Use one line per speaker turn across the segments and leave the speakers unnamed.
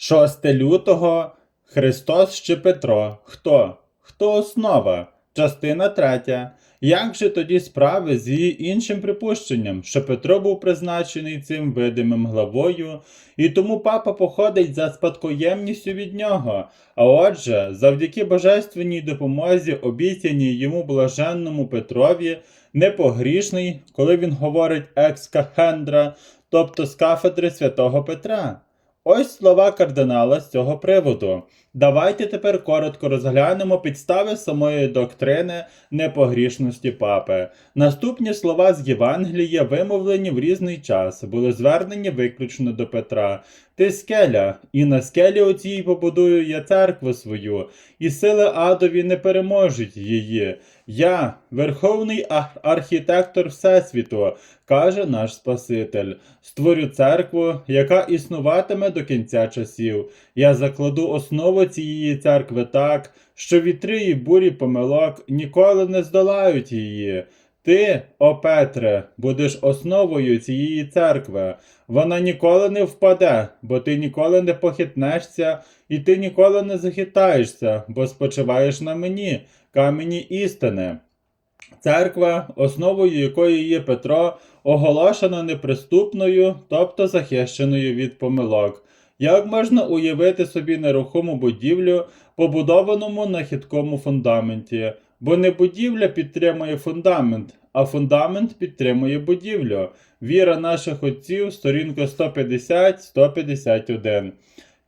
6 лютого Христос чи Петро? Хто? Хто основа? Частина 3. Як же тоді справи з її іншим припущенням, що Петро був призначений цим видимим главою, і тому папа походить за спадкоємністю від нього. А отже, завдяки божественній допомозі, обіцяній йому блаженному Петрові, непогрішний, коли він говорить екс-кахендра, тобто з кафедри святого Петра. Ось слова кардинала з цього приводу. Давайте тепер коротко розглянемо підстави самої доктрини непогрішності папи. Наступні слова з Євангелія, вимовлені в різний час, були звернені виключно до Петра. Ти скеля, і на скелі оцій побудую я церкву свою, і сили адові не переможуть її. Я, верховний архітектор Всесвіту, каже наш Спаситель, створю церкву, яка існуватиме до кінця часів. Я закладу основу цієї церкви так, що вітри і бурі помилок ніколи не здолають її. Ти, о Петре, будеш основою цієї церкви. Вона ніколи не впаде, бо ти ніколи не похитнешся, і ти ніколи не захитаєшся, бо спочиваєш на мені, камені істини. Церква, основою якої є Петро, оголошена неприступною, тобто захищеною від помилок. Як можна уявити собі нерухому будівлю, побудованому на хиткому фундаменті? Бо не будівля підтримує фундамент, а фундамент підтримує будівлю. Віра наших отців, сторінка 150-151.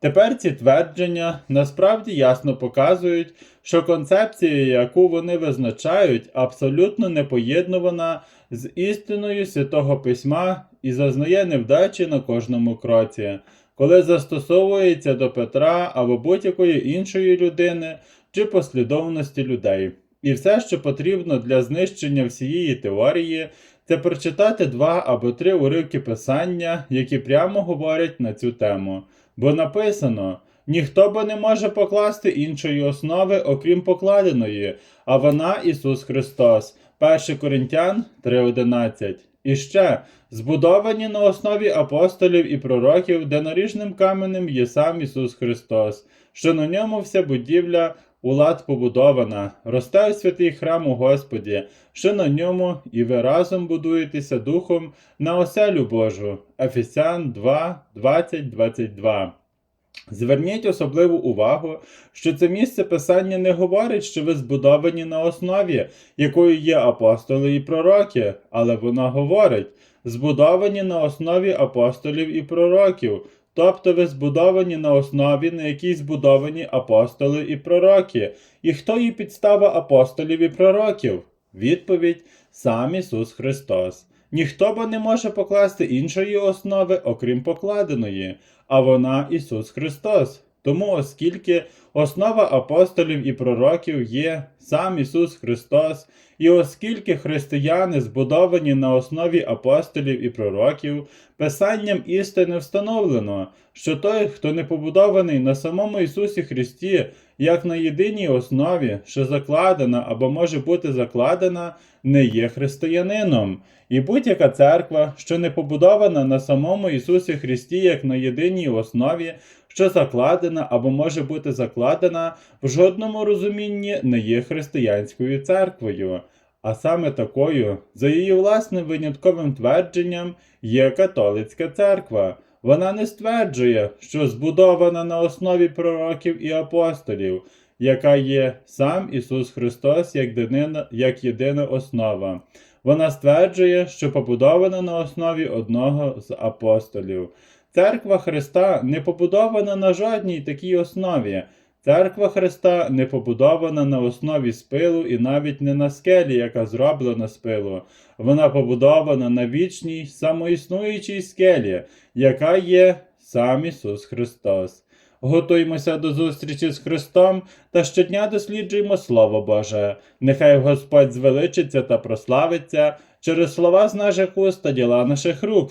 Тепер ці твердження насправді ясно показують, що концепція, яку вони визначають, абсолютно не поєднувана з істиною Святого Письма і зазнає невдачі на кожному кроці, коли застосовується до Петра або будь-якої іншої людини чи послідовності людей. І все, що потрібно для знищення всієї теорії, це прочитати два або три уривки писання, які прямо говорять на цю тему. Бо написано: ніхто бо не може покласти іншої основи, окрім покладеної, а вона Ісус Христос. 1 Коринтян 3:11. І ще збудовані на основі апостолів і пророків, де наріжним каменем є сам Ісус Христос, що на ньому вся будівля у лад побудована, росте святий храм у Господі, що на ньому і ви разом будуєтеся духом на оселю Божу. Ефесян 2, 20, 22. Зверніть особливу увагу, що це місце писання не говорить, що ви збудовані на основі, якою є апостоли і пророки, але воно говорить, збудовані на основі апостолів і пророків, тобто ви збудовані на основі, на якій збудовані апостоли і пророки. І хто є підстава апостолів і пророків? Відповідь сам Ісус Христос. Ніхто бо не може покласти іншої основи, окрім покладеної, а вона Ісус Христос. Тому, оскільки основа апостолів і пророків є сам Ісус Христос, і оскільки християни збудовані на основі апостолів і пророків, Писанням істини встановлено, що той, хто не побудований на самому Ісусі Христі, як на єдиній основі, що закладена або може бути закладена, не є християнином. І будь-яка церква, що не побудована на самому Ісусі Христі, як на єдиній основі, що закладена або може бути закладена, в жодному розумінні не є християнською церквою. А саме такою, за її власним винятковим твердженням, є католицька церква. Вона не стверджує, що збудована на основі пророків і апостолів, яка є сам Ісус Христос як, динина, як єдина основа. Вона стверджує, що побудована на основі одного з апостолів. Церква Христа не побудована на жодній такій основі. Церква Христа не побудована на основі спилу і навіть не на скелі, яка зроблена з пилу. Вона побудована на вічній самоіснуючій скелі, яка є сам Ісус Христос. Готуймося до зустрічі з Христом та щодня досліджуємо Слово Боже. Нехай Господь звеличиться та прославиться через слова з наших уст та діла наших рук.